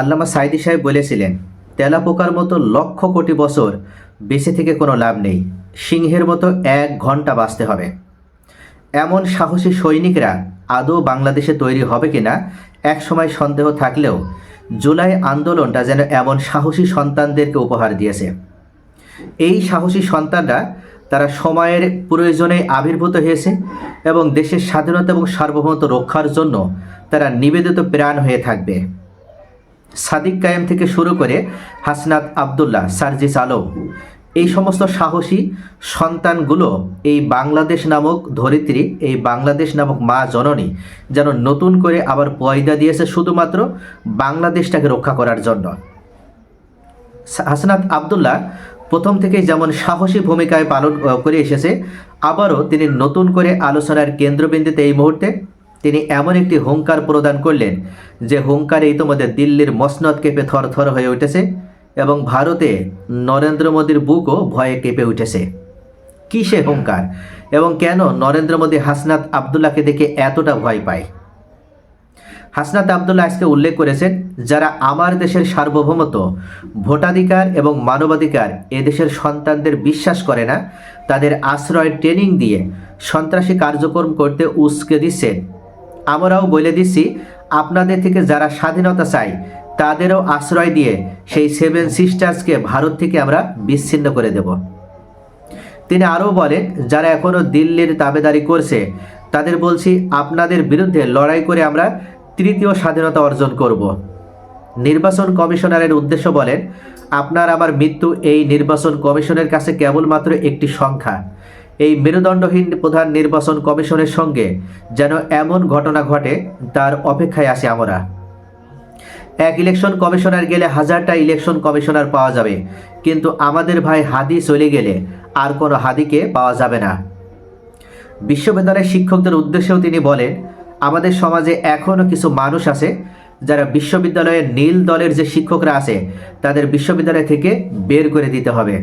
আল্লামা সাইদি সাহেব বলেছিলেন তেলাপোকার মতো লক্ষ কোটি বছর বেঁচে থেকে কোনো লাভ নেই। সিংহের মতো এক ঘণ্টা বাঁচতে হবে। এমন সাহসী সৈনিকরা আদৌ বাংলাদেশে তৈরি হবে কিনা এক সময় সন্দেহ থাকলেও জুলাই আন্দোলনটা যেন এমন সাহসী সন্তানদেরকে উপহার দিয়েছে। এই সাহসী সন্তানরা তারা সময়ের প্রয়োজনে আবির্ভূত হয়েছে এবং দেশের স্বাধীনতা এবং সার্বভৌমত্ব রক্ষার জন্য তারা নিবেদিত প্রাণ হয়ে থাকবে। সাদিক কায়েম থেকে শুরু করে হাসনাত আবদুল্লাহ, সার্জিস আলম, এই সমস্ত সাহসী সন্তানগুলো এই বাংলাদেশ নামক ধরিত্রী, এই বাংলাদেশ নামক মা জননী যেন নতুন করে আবার পয়দা দিয়েছে শুধুমাত্র বাংলাদেশটাকে রক্ষা করার জন্য। হাসনাত আবদুল্লাহ প্রথম থেকেই যেমন সাহসী ভূমিকায় পালন করে এসেছে, আবারও তিনি নতুন করে আলোচনার কেন্দ্রবিন্দুতে এই মুহূর্তে তিনি এমন একটি হুঙ্কার প্রদান করলেন যে হুঙ্কারে ইতোমধ্যে দিল্লির মসনদ কেঁপে থরথর হয়ে উঠেছে এবং ভারতে নরেন্দ্র মোদীর বুকও ভয়ে কেঁপে উঠেছে। কী সে হুঙ্কার? এবং কেন নরেন্দ্র মোদী হাসনাত আবদুল্লাহকে দেখে এতটা ভয় পায়? হাসনাত আবদুল্লাহ আজকে উল্লেখ করেছেন, যারা আমার দেশের সার্বভৌমত্ব, ভোটাধিকার এবং মানবাধিকার এদেশের সন্তানদের বিশ্বাস করে না, তাদের আশ্রয় ট্রেনিং দিয়ে সন্ত্রাসী কার্যক্রম করতে উস্কে দিচ্ছেন আমরাও বলে দিচ্ছি, আপনাদের থেকে যারা স্বাধীনতা চাই তাদেরও আশ্রয় দিয়ে সেই সেভেন সিস্টার্সকে ভারত থেকে আমরা বিচ্ছিন্ন করে দেব। তিনি আরও বলেন, যারা এখনও দিল্লির দাবেদারি করছে, তাদের বলছি, আপনাদের বিরুদ্ধে লড়াই করে আমরা তৃতীয় স্বাধীনতা অর্জন করব। নির্বাচন কমিশনারের উদ্দেশ্য বলেন, আপনার আমার মৃত্যু এই নির্বাচন কমিশনের কাছে কেবলমাত্র একটি সংখ্যা। এই মেরুদণ্ডহীন প্রধান নির্বাচন কমিশনের সঙ্গে যেন এমন ঘটনা ঘটে, তার অপেক্ষায় আছি আমরা। এক ইলেকশন কমিশনার গেলে হাজারটা ইলেকশন কমিশনার পাওয়া যাবে, কিন্তু আমাদের ভাই হাদি চলে গেলে আর কোনো হাদিকে পাওয়া যাবে না। বিশ্ববিদ্যালয়ের শিক্ষকদের উদ্দেশ্যেও তিনি বলেন, আমাদের সমাজে এখনও কিছু মানুষ আছে যারা বিশ্ববিদ্যালয়ের নীল দলের যে শিক্ষকরা আছে, তাদের বিশ্ববিদ্যালয় থেকে বের করে দিতে হবে।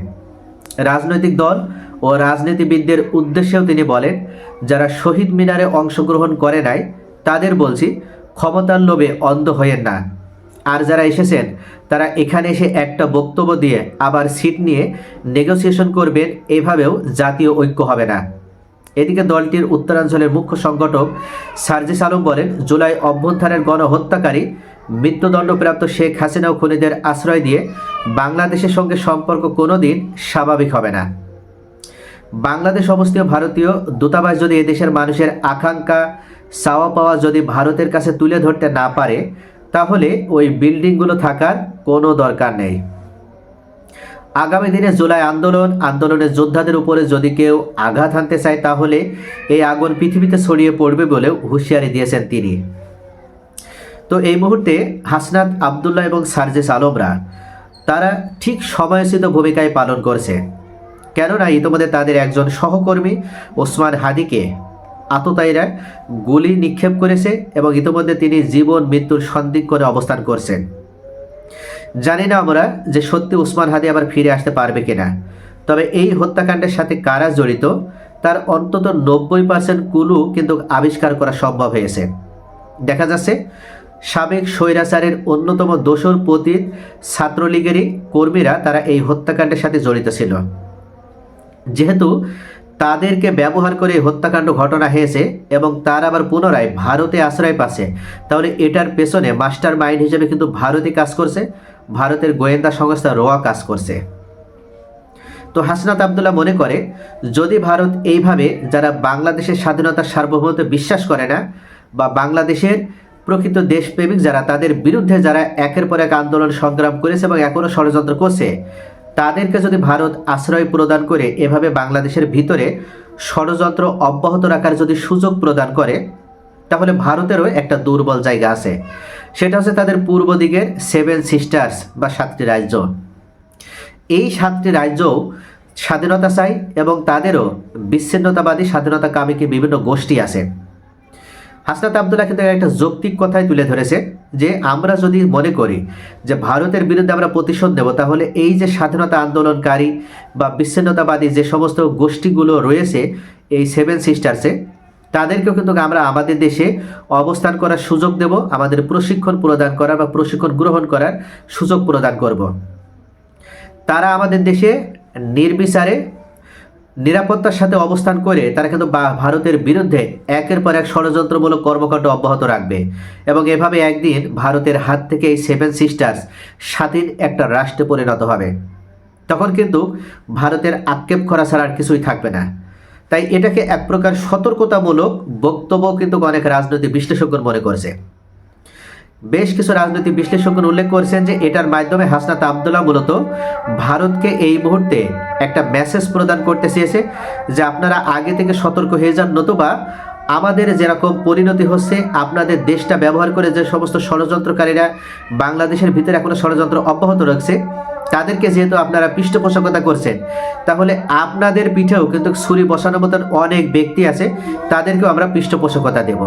রাজনৈতিক দল ও রাজনীতিবিদদের উদ্দেশ্যেও তিনি বলেন, যারা শহীদ মিনারে অংশগ্রহণ করে নাই, তাদের বলছি, ক্ষমতার লোভে অন্ধ হয়েন না। আর যারা এসেছেন, তারা এখানে এসে একটা বক্তব্য দিয়ে আবার সিট নিয়ে নেগোসিয়েশন করবেন, এভাবেও জাতীয় ঐক্য হবে না। এদিকে দলটির উত্তরাঞ্চলের মুখ্য সংগঠক সার্জিস আলম বলেন, জুলাই অভ্যন্থানের গণহত্যাকারী মৃত্যুদণ্ডপ্রাপ্ত শেখ হাসিনা ও খুনিদের আশ্রয় দিয়ে বাংলাদেশের সঙ্গে সম্পর্ক কোনোদিন স্বাভাবিক হবে না। বাংলাদেশ অবস্থিত ভারতীয় দূতাবাস যদি এদেশের মানুষের আকাঙ্ক্ষা, চাওয়া পাওয়া যদি ভারতের কাছে তুলে ধরতে না পারে, তাহলে ওই বিল্ডিংগুলো থাকার কোনো দরকার নেই। আগামী দিনে জুলাই আন্দোলন, আন্দোলনের যোদ্ধাদের উপরে যদি কেউ আঘাত হানতে চায়, তাহলে এই আগুন পৃথিবীতে ছড়িয়ে পড়বে বলেও হুঁশিয়ারি দিয়েছেন তিনি। তো এই মুহূর্তে হাসনাত আবদুল্লাহ এবং সার্জেস আলমরা, তারা ঠিক সময়োচিত ভূমিকায় পালন করছে। কেননা ইতোমধ্যে তাদের একজন সহকর্মী ওসমান হাদিকে আততায়ীরা গুলি নিক্ষেপ করেছে এবং ইতোমধ্যে তিনি জীবন, মৃত্যুর সন্দিগ্ধে অবস্থান করছেন। জানি না আমরা যে সত্যি উসমান হাদি আবার ফিরে আসতে পারবে কিনা, তবে এই হত্যাকাণ্ডের সাথে কারা জড়িত, তার অন্তত নব্বই পার্সেন্ট কুলু কিন্তু আবিষ্কার করা সম্ভব হয়েছে। দেখা যাচ্ছে, সাবেক স্বৈরাচারের অন্যতম দোসর পতীত ছাত্রলীগেরই কর্মীরা তারা এই হত্যাকাণ্ডের সাথে জড়িত ছিল। যেহেতু তাদেরকে ব্যবহার করে হত্যাকাণ্ড ঘটনা হয়েছে এবং তার আবার পুনরায় ভারতে আশ্রয় পাচ্ছে, তাহলে এটার পেছনে মাস্টার মাইন্ড হিসেবে কিন্তু ভারতই কাজ করছে, ভারতের গোয়েন্দা সংস্থা রোয়া কাজ করছে। তো হাসনাত আবদুল্লাহ মনে করে, যদি ভারত এইভাবে যারা বাংলাদেশের স্বাধীনতার সার্বভৌমত্ব বিশ্বাস করে না বা বাংলাদেশের প্রকৃত দেশপ্রেমিক যারা, তাদের বিরুদ্ধে যারা একের পর এক আন্দোলন সংগ্রাম করেছে এবং এখনও ষড়যন্ত্র করছে তাদেরকে যদি ভারত আশ্রয় প্রদান করে, এভাবে বাংলাদেশের ভিতরে ষড়যন্ত্র অব্যাহত রাখার যদি সুযোগ প্রদান করে, তাহলে ভারতেরও একটা দুর্বল জায়গা আছে। সেটা হচ্ছে তাদের পূর্ব দিকের সেভেন সিস্টার্স বা সাতটি রাজ্য। এই সাতটি রাজ্যও স্বাধীনতা চাই এবং তাদেরও বিচ্ছিন্নতাবাদী স্বাধীনতাকামীকে বিভিন্ন গোষ্ঠী আছে। হাসনাত আবদুল্লাহ কিন্তু একটা যৌক্তিক কথাই তুলে ধরেছে যে আমরা যদি মনে করি যে ভারতের বিরুদ্ধে আমরা প্রতিশোধ নেব, তাহলে এই যে স্বাধীনতা আন্দোলনকারী বা বিচ্ছিন্নতাবাদী যে সমস্ত গোষ্ঠীগুলো রয়েছে, এই সেভেন সিস্টার্সে তাদেরকেও কিন্তু আমরা আমাদের দেশে অবস্থান করার সুযোগ দেব, আমাদের প্রশিক্ষণ প্রদান করা বা প্রশিক্ষণ গ্রহণ করার সুযোগ প্রদান করব। তারা আমাদের দেশে নির্বিচারে নিরাপত্তার সাথে অবস্থান করে তারা কিন্তু ভারতের বিরুদ্ধে একের পর এক ষড়যন্ত্রমূলক কর্মকাণ্ড অব্যাহত রাখবে। এবং এভাবে একদিন ভারতের হাত থেকে এই সেভেন সিস্টার্স স্বাধীন একটা রাষ্ট্রে পরিণত হবে। তখন কিন্তু ভারতের আক্ষেপ করা ছাড়া আর কিছুই থাকবে না। তাই এটাকে এক প্রকার সতর্কতামূলক বক্তব্য কিন্তু অনেক রাজনৈতিক বিশ্লেষকগণ মনে করছে। বেশ কিছু রাজনৈতিক বিশ্লেষকগণ উল্লেখ করেছেন যে এটার মাধ্যমে হাসনাত আবদুল্লাহ মূলত ভারতকে এই মুহূর্তে একটা মেসেজ প্রদান করতে চেয়েছে যে আপনারা আগে থেকে সতর্ক হয়ে যান নতুবা আমাদের যেরকম পরিণতি হচ্ছে, আপনাদের দেশটা ব্যবহার করে যে সমস্ত ষড়যন্ত্রকারীরা বাংলাদেশের ভিতরে এখনও ষড়যন্ত্র অব্যাহত রাখছে তাদেরকে যেহেতু আপনারা পৃষ্ঠপোষকতা করছেন, তাহলে আপনাদের পিঠেও কিন্তু ছুরি বসানোর মতন অনেক ব্যক্তি আছে, তাদেরকেও আমরা পৃষ্ঠপোষকতা দেব।